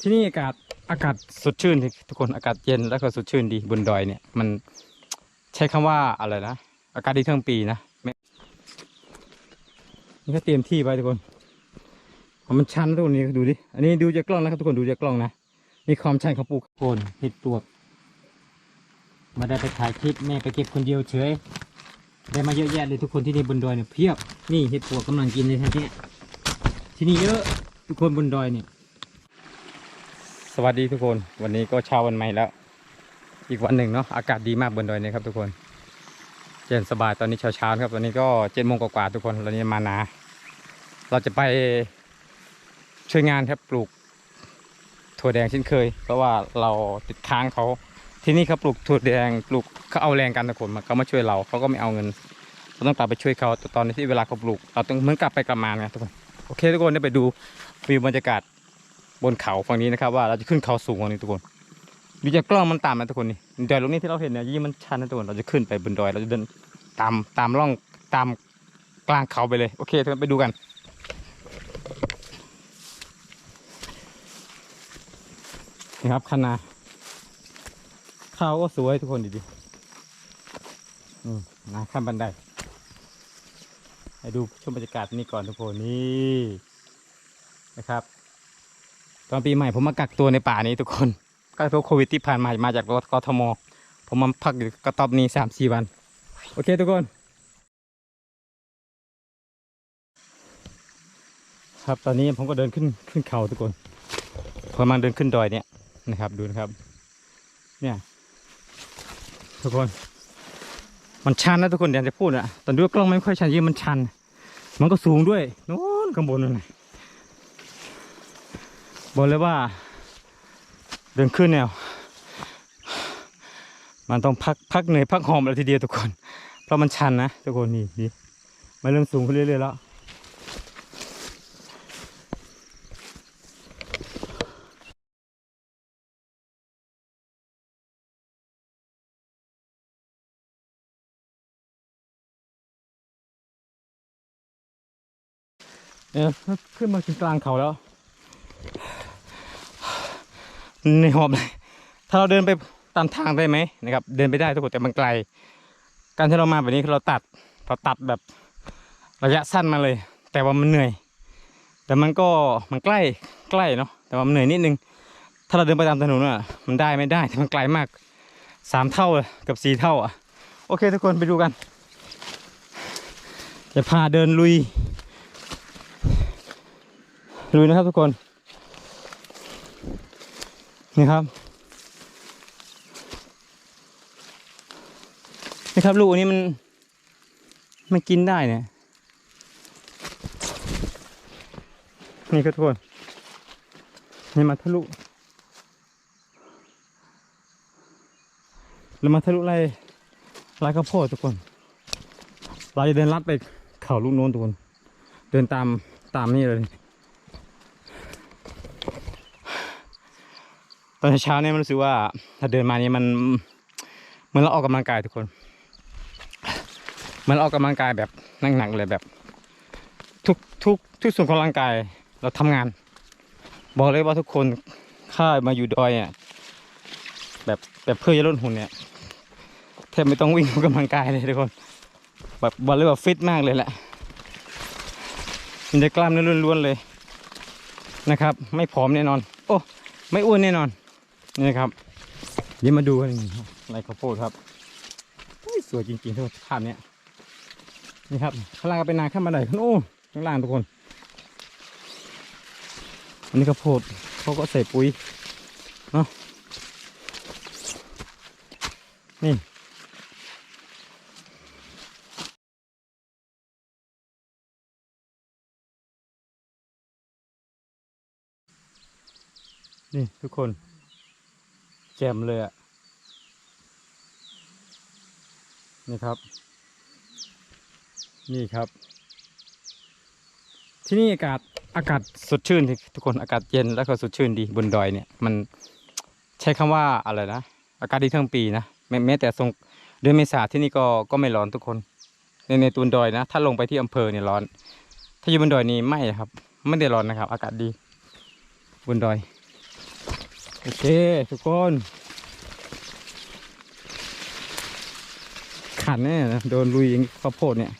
ที่นี่อากาศอากาศสดชื่นทุกคนอากาศเย็นแล้วก็สดชื่นดีบนดอยเนี่ยมันใช้คำว่าอะไรนะอากาศดีทั้งปีนะไม่นี่ก็เตรียมที่ไว้ทุกคนมันชันทุกคนนี่ดูดิอันนี้ดูจากกล้องนะครับทุกคนดูจากกล้องนะนี่ความชันของปลูกโคนเห็ดปลวกมาได้ไปถ่ายคลิปแม่ไปเก็บคนเดียวเฉยได้มาเยอะแยะเลยทุกคนที่นี่บนดอยเนี่ยเพียบนี่เห็ดปลวกกำลังกินเลยท่านเนี่ยที่นี่เยอะทุกคนบนดอยเนี่ย วัสดีทุกคน วันนี้ก็เช้าวันใหม่แล้ว อีกวันหนึ่งเนาะอากาศดีมากบนดอยเนะครับทุกคนเย็นสบายตอนนี้เช้าๆครับตอนนี้ก็เจ็ดโมงกว่าๆทุกคนตอนนี้มานา เราจะไปช่วยงานครับปลูกถั่วแดงเช่นเคย เพราะว่าเราติดค้างเขาที่นี่เขาปลูกถั่วแดงปลูกเขาเอาแรงกันทุกคนมาเขามาช่วยเราเขาก็ไม่เอาเงินเราต้องกลับไปช่วยเขาแต่ตอนนี้ที่เวลาเขาปลูกเราต้องเหมือนกลับไปกลับมาไงทุกคนโอเคทุกคนได้ไปดูวิวบรรยากาศ บนเขาฝั่งนี้นะครับว่าเราจะขึ้นเขาสูงกว่านี้ทุกคนดูจากกล้องมันต่ำนะทุกคนนี่ดอยตรงนี้ที่เราเห็นเนี่ยยิ่งมันชันนะทุกคนเราจะขึ้นไปบนดอยเราจะเดินตามตามร่องตามกลางเขาไปเลยโอเคทุกคนไปดูกันนี่ครับคณะเขาก็สวยทุกคนดีดีอืมนะขั้นบันไดให้ดูชมบรรยากาศนี่ก่อนทุกคนนี่นะครับ ตอนปีใหม่ผมมากักตัวในป่านี้ทุกคนกักตัวโควิดที่ผ่านมามาจากกทม ผมมาพักอยู่กระต๊อบนี้สามสี่วัน โอเคทุกคน ครับตอนนี้ผมก็เดินขึ้นขึ้นเขาทุกคนผมกำลังเดินขึ้นดอยเนี่ยนะครับดูนะครับ เนี่ย ทุกคน มันชันนะทุกคนอยากจะพูดอะแต่ดูกล้องไม่ค่อยชันยิ่งมันชัน มันก็สูงด้วยโน้นข้างบนนั่นนะ บอกเลยว่า เดินขึ้นเนี่ยมันต้องพักพักเหนื่อยพักหอมเลยทีเดียวทุกคน เพราะมันชันนะทุกคนนี่นี่มันเริ่มสูงขึ้นเรื่อยๆแล้วเนี่ยขึ้นมาถึงกลางเขาแล้ว ในหอบเลยถ้าเราเดินไปตามทางได้ไหมนะครับ เดินไปได้ทุกคนแต่มันไกล การที่เรามาแบบนี้คือเราตัดเราตัดแบบระยะสั้นมาเลย แต่ว่ามันเหนื่อย แต่มันก็มันใกล้ใกล้เนาะแต่ว่ามันเหนื่อยนิดนึง ถ้าเราเดินไปตามถนนอะ มันได้ไม่ได้แต่มันไกลมากสามเท่าเลยกับสี่เท่าอะโอเคทุกคนไปดูกัน จะพาเดินลุยลุยนะครับทุกคน นี่ครับ นี่ครับลูกอันนี้มันมันกินได้เนี่ย นี่ครับทุกคนนี่มาทะลุ แล้วมาทะลุไรไรข้าวโพดทุกคน เราจะเดินลัดไปเขาลูกโน้นทุกคน เดินตามตามนี่เลย ตอนเช้าเนี่ยมันรู้สึกว่าถ้าเดินมานี่มันเหมือนเราออกกำลังกายทุกคนมือนเราออกกำลังกายแบบหนักๆเลยแบบ ทุกทุกทุกส่วนของร่างกายเราทำงาน บอกเลยว่าทุกคนข้ามาอยู่ดอยอะแบบแบบเพื่อจะลดหุ่นเนี่ยแทบไม่ต้องวิ่งออกกำลังกายเลยทุกคน แบบบอกเลยว่าฟิตมากเลยแหละมันจะกล้ามเนื้อล้วนๆเลยนะครับ ไม่ผอมแน่นอน โอ้ไม่อ้วนแน่นอน นี่ครับเดี๋ยวมาดูกันครับไรข้าวโพดครับสวยจริงๆทุกภาพเนี้ยนี่ครับข้างล่างก็เป็นนาข้ามบันไดโอ้ข้างล่างทุกคน อันนี้ข้าวโพดเขาก็ใส่ปุ๋ยเนาะนี่นี่ทุกคน แจ่มเลยอะนี่ครับ นี่ครับ ที่นี่อากาศอากาศสดชื่นทุกคนอากาศเย็นแล้วก็สดชื่นดีบนดอยเนี่ย มันใช้คำว่าอะไรนะอากาศดีทั้งปีนะแม้แต่ทรงเดือนเมษาที่นี่ก็ก็ไม่ร้อนทุกคน ในในตูนดอยนะ ถ้าลงไปที่อำเภอเนี่ยร้อน ถ้าอยู่บนดอยนี่ไม่ครับ ไม่ได้ร้อนนะครับ อากาศดีบนดอย โอเคทุกคน ขันแน่นะโดนลุยอย่างข้าวโพดเนี่ย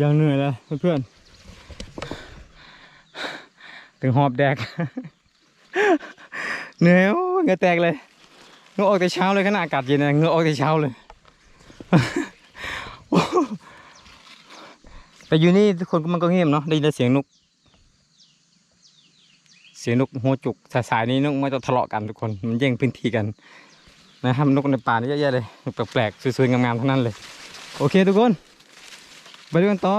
ยังเหนื่อยเลยเพื่อนๆ ถึงหอบแดก เหนื่อยโอ้เงือแตกเลยเงือออกแต่เช้าเลยขณะอากาศเย็นเงือออกแต่เช้าเลย แต่อยู่นี่ทุกคนมันก็เงียบเนาะได้ยินแต่เสียงนก เสียงนกหัวจุกสายๆนี้นกมันจะทะเลาะกันทุกคนมันแย่งพื้นที่กันนะครับนกในป่านี่เยอะแยะเลยแปลกๆสวยๆงามๆทั้งนั้นเลย โอเคทุกคน ไปดูกันต่อ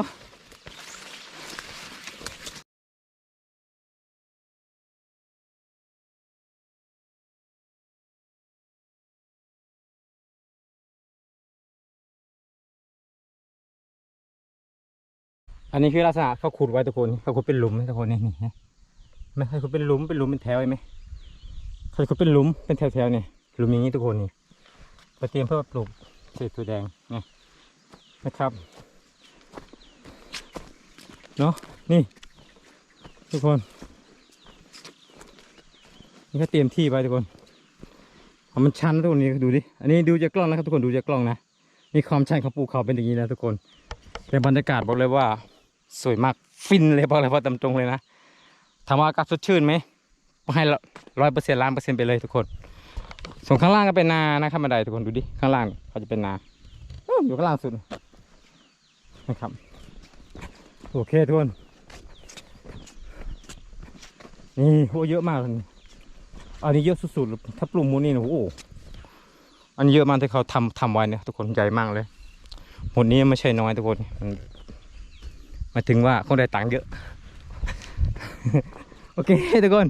อันนี้คือลักษณะเขาขุดไว้ทุกคนเขาขุดเป็นหลุมให้ทุกคนนี่นี่นะไม่ให้ขุดเป็นหลุมเป็นหลุมเป็นแถวเห็นไหมเขาขุดเป็นหลุมเป็นแถวๆเนี่ยหลุมอย่างนี้ทุกคนนี่เขาเตรียมเพื่อปลูกเศษถั่วแดงเนี่ยนะครับ เนาะนี่ ทุกคน นี่เขเตรียมที่ไว้ทุกคนเอามันชันทุกคนนี่ดูดิอันนี้ดูจากกล้องนะครับทุกคนดูจากกล้องนะนี่ความชันของภูเขาเป็นอย่างนี้นะทุกคนแต่บรรยากาศบอกเลยว่า สวยมากฟินเลยบอกเลยว่าตามตรงเลยนะถามว่าอากาศสดชื่นไหมให้ร้อยเปอร์เซ็นต์ล้านเปอร์เซ็นต์ไปเลยทุกคน ส่วนข้างล่างก็เป็นนานะครับบันไดทุกคนดูดิข้างล่างเขาจะเป็นนาอยู่ข้างล่างสุดนะครับ โอเคทุกคน นี่โหเยอะมากเลยอันนี้เยอะสุดๆถ้าปลูกมูนี่นะโอ้โหอันนี้เยอะมากที่เขาทำทำไว้เนี่ยทุกคนใหญ่มากเลยหมดนี้ไม่ใช่น้อยทุกคนมันหมายถึงว่าคนได้ตังค์เยอะ โอเคทุกคน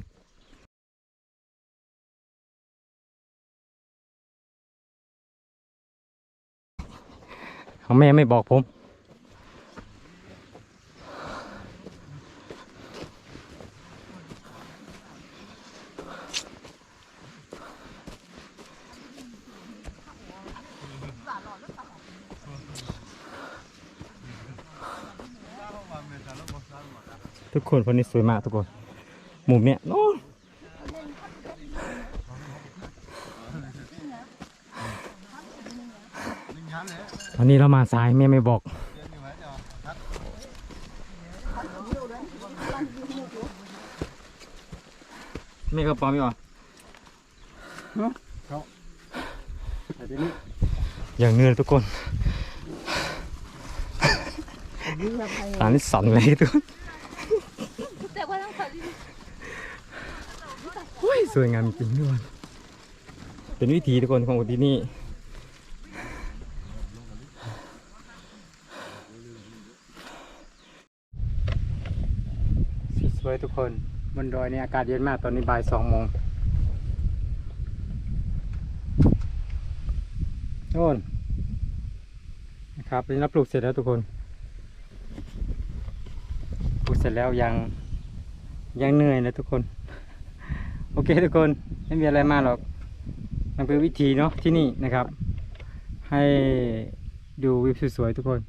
ของแม่ไม่บอกผม ทุกคนคนนี้สวยมากทุกคนมุมเนี้ยโอ้วันนี้เรามาสายแม่ไม่บอกแม่ก็ปอมอยู่อะอย่างเหนื่อยทุกคนตานี่สั่นเลยทุกคน แต่ว่าต้องขอรีบ โอ้ย สวยงามจริงทุกคนเป็นวิถีทุกคนของที่นี่สวยทุกคนบนดอยนี่อากาศเย็นมากตอนนี้บ่ายสองโมงโน่นนะครับตอนนี้เราปลูกเสร็จแล้วทุกคนปลูกเสร็จแล้วยังยังเหนื่อยนะทุกคน โอเคทุกคนไม่มีอะไรมาหรอกมันเป็นวิธีเนาะที่นี่นะครับ ให้ดูวิวสวยๆทุกคน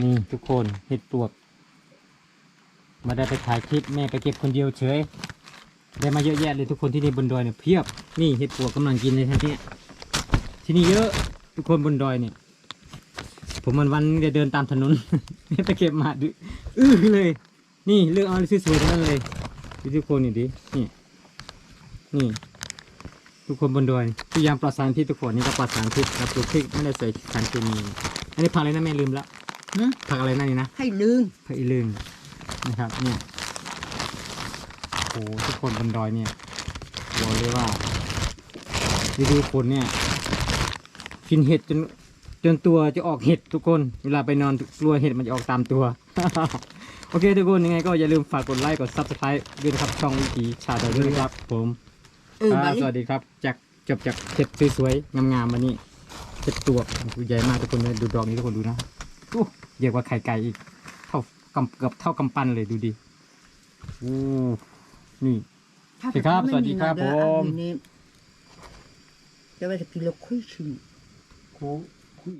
นี่ทุกคนเห็ดปลวกมาได้ไปถ่ายคลิปแม่ไปเก็บคนเดียวเฉย ได้มาเยอะแยะเลยทุกคนที่นี่บนดอยเนี่ยเพียบนี่เห็ดปวกกำลังกินเลยท่านเนี่ยที่นี่เยอะทุกคนบนดอยเนี่ยผมวันวันๆจะเดินตามถนนไปเก็บมาดือื้อเลย นี่เลือกเอาสวยๆทั้งนั้นเลยดูทุกคนนี่ดินี่นี่ทุกคนบนดอยพยายามปลอดสารพิษทุกคนนี่ก็ปลอดสารพิษแล้วปลูกพริกไม่ได้ใส่สารเคมีอันนี้ผักอะไรนะแม่ลืมละผักอะไรนั่นนี่นะให้ลืมพระอีลึงนะครับเนี่ยโอ้โหทุกคนบนดอยเนี่ยบอกเลยว่าฤดูฝนเนี่ยกินเห็ดจนจนตัวจะออกเห็ดทุกคน เวลาไปนอนกลัวเห็ดมันจะออกตามตัว โอเคทุกคนยังไงก็อย่าลืมฝากกดไลค์กด subscribe ด้วยนะครับช่องวิถีชาดาวด้วยนะครับ ผมเออคบัรัดบนี้สวัสดีครับจากจบจากเห็ดสวยๆงามๆมานี่เห็ดตัวใหญ่มากทุกคนเลยดูดอกนี้ทุกคนดูนะอู้ใหญ่กว่าไข่ไก่อีก เท่ากำเกือบเท่ากำปั้นเลยดูดิอู้ นี่โอเคครับสวัสดีครับผม จะไปกินแล้วคุยชิมครู